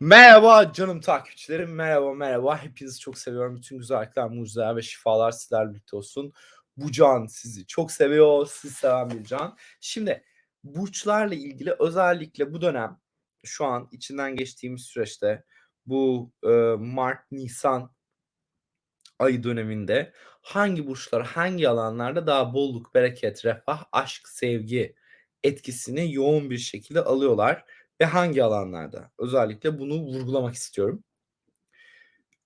Merhaba canım takipçilerim. Merhaba merhaba. Hepinizi çok seviyorum. Bütün güzellikler, mucizeler ve şifalar sizlerle birlikte olsun. Bu can sizi çok seviyor. Sizi seven bir can. Şimdi burçlarla ilgili özellikle bu dönem şu an içinden geçtiğimiz süreçte bu e, Mart, Nisan ayı döneminde hangi burçlar hangi alanlarda daha bolluk, bereket, refah, aşk, sevgi etkisini yoğun bir şekilde alıyorlar ve hangi alanlarda? Özellikle bunu vurgulamak istiyorum.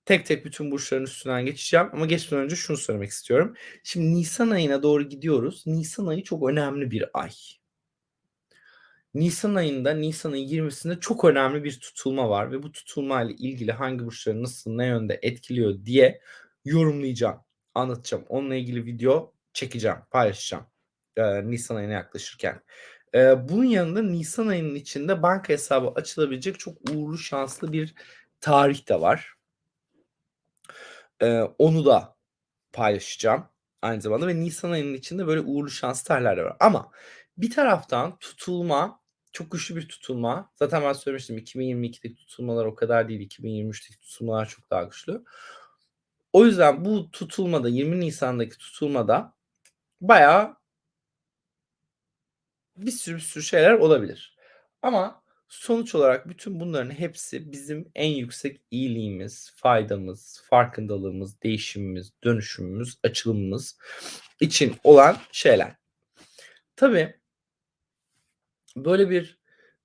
Tek tek bütün burçların üstünden geçeceğim ama geçmeden önce şunu söylemek istiyorum. Şimdi nisan ayına doğru gidiyoruz. Nisan ayı çok önemli bir ay. Nisan ayında, Nisan ayı 20'sinde çok önemli bir tutulma var ve bu tutulma ile ilgili hangi burçları nasıl, ne yönde etkiliyor diye yorumlayacağım, anlatacağım. Onunla ilgili video çekeceğim, paylaşacağım e, Nisan ayına yaklaşırken. E, bunun yanında Nisan ayının içinde banka hesabı açılabilecek çok uğurlu, şanslı bir tarih de var. E, onu da paylaşacağım aynı zamanda ve Nisan ayının içinde böyle uğurlu şanslı tarihler de var. Ama bir taraftan tutulma çok güçlü bir tutulma. Zaten ben söylemiştim 2022'deki tutulmalar o kadar değil. 2023'teki tutulmalar çok daha güçlü. O yüzden bu tutulmada 20 Nisan'daki tutulmada bayağı bir sürü bir sürü şeyler olabilir. Ama sonuç olarak bütün bunların hepsi bizim en yüksek iyiliğimiz, faydamız, farkındalığımız, değişimimiz, dönüşümümüz, açılımımız için olan şeyler. Tabii böyle bir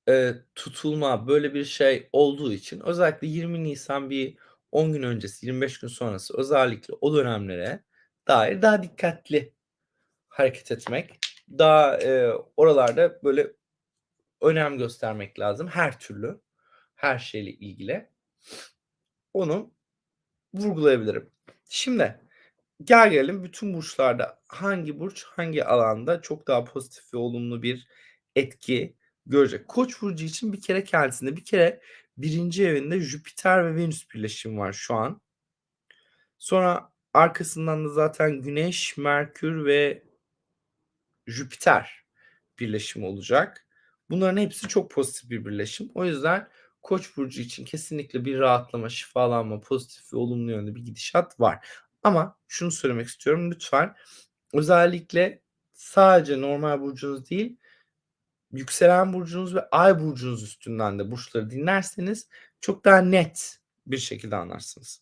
e, tutulma, böyle bir şey olduğu için özellikle 20 Nisan bir 10 gün öncesi, 25 gün sonrası özellikle o dönemlere dair daha dikkatli hareket etmek, daha e, oralarda böyle önem göstermek lazım her türlü, her şeyle ilgili. Onu vurgulayabilirim. Şimdi gel gelelim bütün burçlarda hangi burç hangi alanda çok daha pozitif ve olumlu bir etki görecek. Koç burcu için bir kere kendisinde bir kere birinci evinde Jüpiter ve Venüs birleşimi var şu an. Sonra arkasından da zaten Güneş, Merkür ve Jüpiter birleşimi olacak. Bunların hepsi çok pozitif bir birleşim. O yüzden Koç burcu için kesinlikle bir rahatlama, şifalanma, pozitif ve olumlu yönde bir gidişat var. Ama şunu söylemek istiyorum lütfen özellikle sadece normal burcunuz değil yükselen burcunuz ve ay burcunuz üstünden de burçları dinlerseniz çok daha net bir şekilde anlarsınız.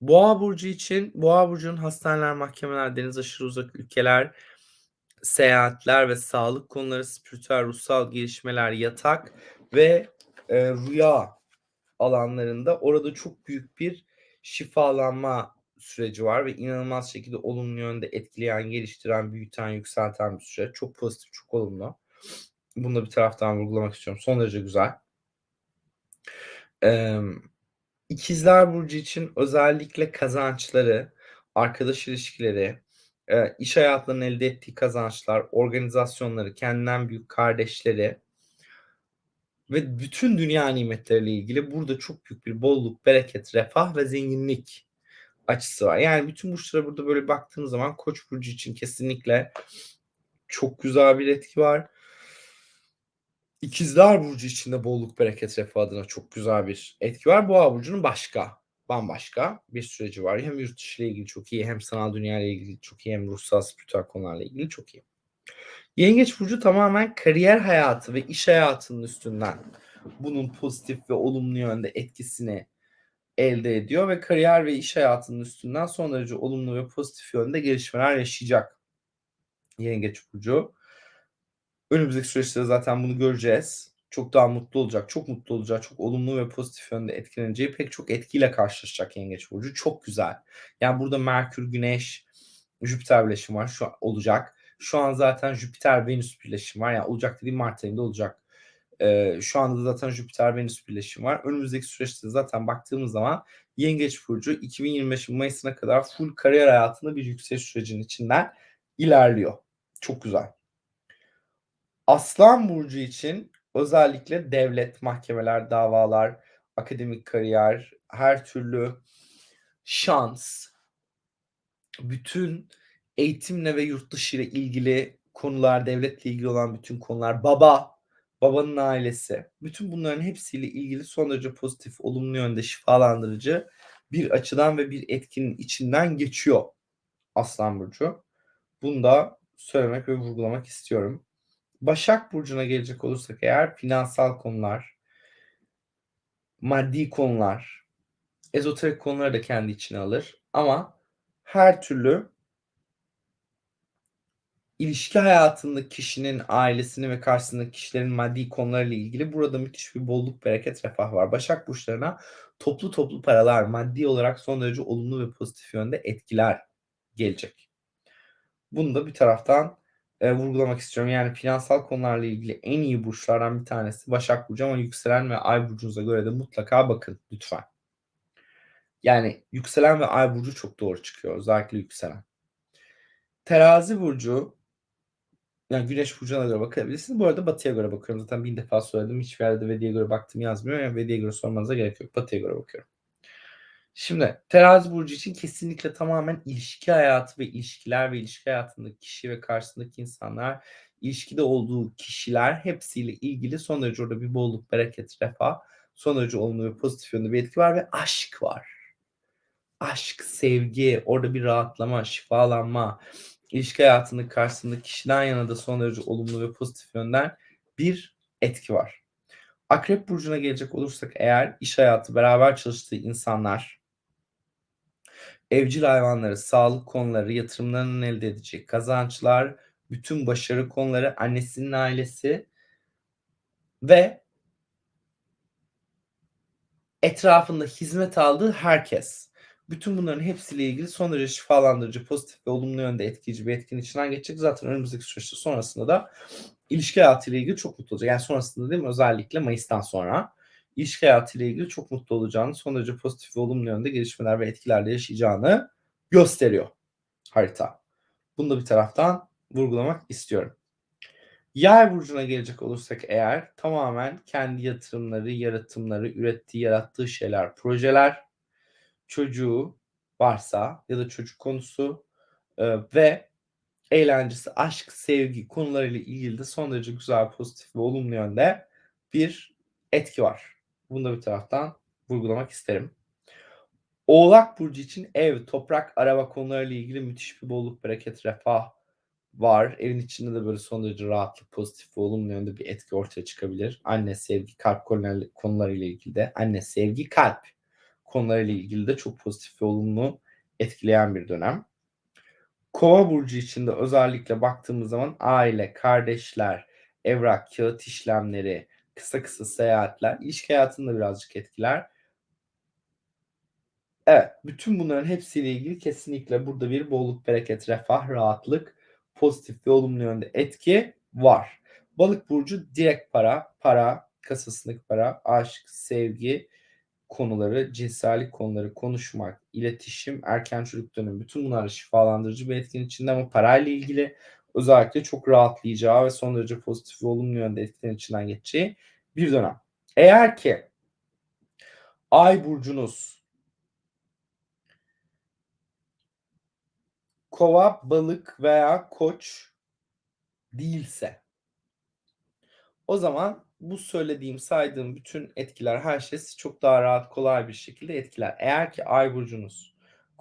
Boğa burcu için Boğa burcunun hastaneler, mahkemeler, deniz aşırı uzak ülkeler, seyahatler ve sağlık konuları, spiritüel, ruhsal gelişmeler, yatak ve e, rüya alanlarında orada çok büyük bir şifalanma süreci var ve inanılmaz şekilde olumlu yönde etkileyen, geliştiren, büyüten, yükselten bir süreç. Çok pozitif, çok olumlu. Bunu da bir taraftan vurgulamak istiyorum. Son derece güzel. Ee, İkizler Burcu için özellikle kazançları, arkadaş ilişkileri, iş hayatlarının elde ettiği kazançlar, organizasyonları, kendinden büyük kardeşleri ve bütün dünya nimetleriyle ilgili burada çok büyük bir bolluk, bereket, refah ve zenginlik açısı var. Yani bütün burçlara burada böyle baktığım zaman Koç burcu için kesinlikle çok güzel bir etki var. İkizler burcu içinde bolluk, bereket, refah adına çok güzel bir etki var. Boğa burcunun başka, bambaşka bir süreci var. Hem yurt dışı ile ilgili çok iyi, hem sanal dünya ile ilgili çok iyi, hem ruhsal spiritüel konularla ilgili çok iyi. Yengeç burcu tamamen kariyer hayatı ve iş hayatının üstünden bunun pozitif ve olumlu yönde etkisini elde ediyor ve kariyer ve iş hayatının üstünden son derece olumlu ve pozitif yönde gelişmeler yaşayacak. Yengeç burcu. Önümüzdeki süreçte zaten bunu göreceğiz. Çok daha mutlu olacak, çok mutlu olacak, çok olumlu ve pozitif yönde etkileneceği pek çok etkiyle karşılaşacak Yengeç burcu. Çok güzel. Yani burada Merkür, Güneş, Jüpiter birleşimi var şu an olacak. Şu an zaten Jüpiter Venüs birleşimi var. Yani olacak dediğim Mart ayında olacak. Ee, şu anda zaten Jüpiter Venüs birleşimi var. Önümüzdeki süreçte zaten baktığımız zaman Yengeç burcu 2025 Mayıs'ına kadar full kariyer hayatında bir yükseliş sürecinin içinden ilerliyor. Çok güzel. Aslan burcu için özellikle devlet, mahkemeler, davalar, akademik kariyer, her türlü şans, bütün eğitimle ve yurt dışı ile ilgili konular, devletle ilgili olan bütün konular, baba, babanın ailesi. Bütün bunların hepsiyle ilgili son derece pozitif, olumlu yönde şifalandırıcı bir açıdan ve bir etkinin içinden geçiyor Aslan Burcu. Bunu da söylemek ve vurgulamak istiyorum. Başak Burcu'na gelecek olursak eğer finansal konular, maddi konular, ezoterik konuları da kendi içine alır. Ama her türlü ilişki hayatında kişinin ailesini ve karşısındaki kişilerin maddi konularıyla ilgili burada müthiş bir bolluk, bereket, refah var. Başak burçlarına toplu toplu paralar maddi olarak son derece olumlu ve pozitif yönde etkiler gelecek. Bunu da bir taraftan e, vurgulamak istiyorum. Yani finansal konularla ilgili en iyi burçlardan bir tanesi Başak Burcu ama yükselen ve ay burcunuza göre de mutlaka bakın lütfen. Yani yükselen ve ay burcu çok doğru çıkıyor. Özellikle yükselen. Terazi burcu yani güneş burcuna göre bakabilirsiniz. Bu arada batıya göre bakıyorum. Zaten bin defa söyledim. Hiçbir yerde Vedi'ye göre baktım yazmıyor. Yani Vedi'ye göre sormanıza gerek yok. Batıya göre bakıyorum. Şimdi terazi burcu için kesinlikle tamamen ilişki hayatı ve ilişkiler ve ilişki hayatındaki kişi ve karşısındaki insanlar ilişkide olduğu kişiler hepsiyle ilgili son derece orada bir bolluk, bereket, refah, son derece olumlu ve pozitif yönde bir etki var ve aşk var. Aşk, sevgi, orada bir rahatlama, şifalanma, ilişki hayatının karşısındaki kişiden yana da son derece olumlu ve pozitif yönden bir etki var. Akrep burcuna gelecek olursak eğer iş hayatı beraber çalıştığı insanlar evcil hayvanları, sağlık konuları, yatırımlarının elde edeceği kazançlar, bütün başarı konuları, annesinin ailesi ve etrafında hizmet aldığı herkes. Bütün bunların hepsiyle ilgili son derece şifalandırıcı, pozitif ve olumlu yönde etkileyici bir etkinin içinden geçecek. Zaten önümüzdeki süreçte sonrasında da ilişki hayatıyla ilgili çok mutlu olacak. Yani sonrasında değil mi? Özellikle Mayıs'tan sonra ilişki hayatıyla ilgili çok mutlu olacağını, son derece pozitif ve olumlu yönde gelişmeler ve etkilerle yaşayacağını gösteriyor harita. Bunu da bir taraftan vurgulamak istiyorum. Yay burcuna gelecek olursak eğer tamamen kendi yatırımları, yaratımları, ürettiği, yarattığı şeyler, projeler, çocuğu varsa ya da çocuk konusu e, ve eğlencesi, aşk, sevgi konularıyla ilgili de son derece güzel, pozitif ve olumlu yönde bir etki var. Bunu da bir taraftan vurgulamak isterim. Oğlak Burcu için ev, toprak, araba konularıyla ilgili müthiş bir bolluk, bereket, refah var. Evin içinde de böyle son derece rahatlık, pozitif ve olumlu yönde bir etki ortaya çıkabilir. Anne, sevgi, kalp konularıyla ilgili de. Anne, sevgi, kalp konularıyla ilgili de çok pozitif ve olumlu etkileyen bir dönem. Kova burcu içinde özellikle baktığımız zaman aile, kardeşler, evrak, kağıt işlemleri, kısa kısa seyahatler, ilişki hayatını da birazcık etkiler. Evet, bütün bunların hepsiyle ilgili kesinlikle burada bir bolluk, bereket, refah, rahatlık, pozitif ve olumlu yönde etki var. Balık burcu direkt para, para, kasasındaki para, aşk, sevgi, konuları, cinsellik konuları konuşmak, iletişim, erken çocuk dönemi bütün bunlar şifalandırıcı bir etkin içinde ama parayla ilgili özellikle çok rahatlayacağı ve son derece pozitif ve olumlu yönde etkilerin içinden geçeceği bir dönem. Eğer ki ay burcunuz kova, balık veya koç değilse o zaman bu söylediğim, saydığım bütün etkiler, her şey çok daha rahat, kolay bir şekilde etkiler. Eğer ki ay burcunuz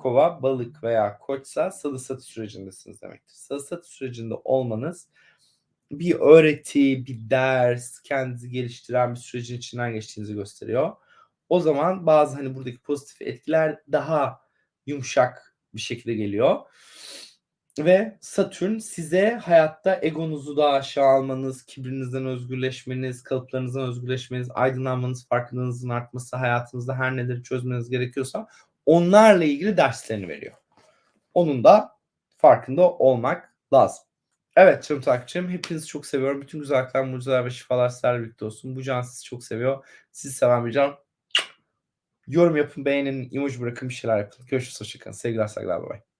kova, balık veya koçsa salı satış sürecindesiniz demektir. Salı satış sürecinde olmanız bir öğreti, bir ders, kendinizi geliştiren bir sürecin içinden geçtiğinizi gösteriyor. O zaman bazı hani buradaki pozitif etkiler daha yumuşak bir şekilde geliyor. Ve Satürn size hayatta egonuzu daha aşağı almanız, kibrinizden özgürleşmeniz, kalıplarınızdan özgürleşmeniz, aydınlanmanız, farkındalığınızın artması, hayatınızda her neleri çözmeniz gerekiyorsa onlarla ilgili derslerini veriyor. Onun da farkında olmak lazım. Evet canım takipçilerim hepinizi çok seviyorum. Bütün güzellikler, mucizeler ve şifalar sizlerle birlikte olsun. Bu can sizi çok seviyor. Sizi seven bir can. Yorum yapın, beğenin, emoji bırakın, bir şeyler yapın. Görüşürüz, hoşçakalın. Sevgiler, saygılar, bay bay.